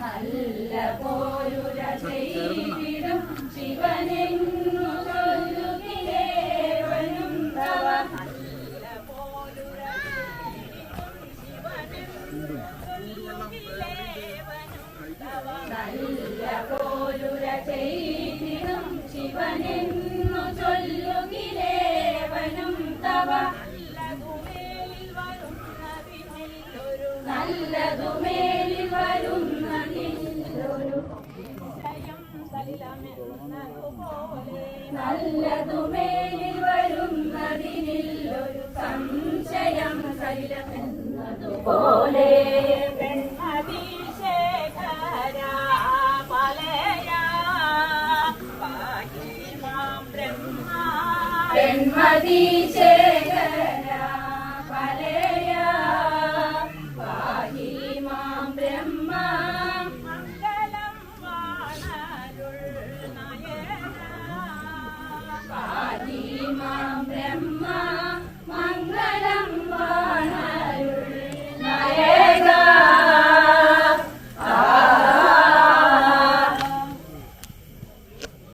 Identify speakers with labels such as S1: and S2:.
S1: നല്ല പോരുര ചെയ്തിടും ശിവനെന്നു ചൊല്ലുകിലേവനും തവ നല്ല പോരുര നല്ലതുമേലിൽ വരുന്നതിലൊരു നല്ലതുമേലിൽ വരുന്നതിനില്ലൊരു സംശയം സലിലമെന്നതുപോലെ പെൺമതി Brahma.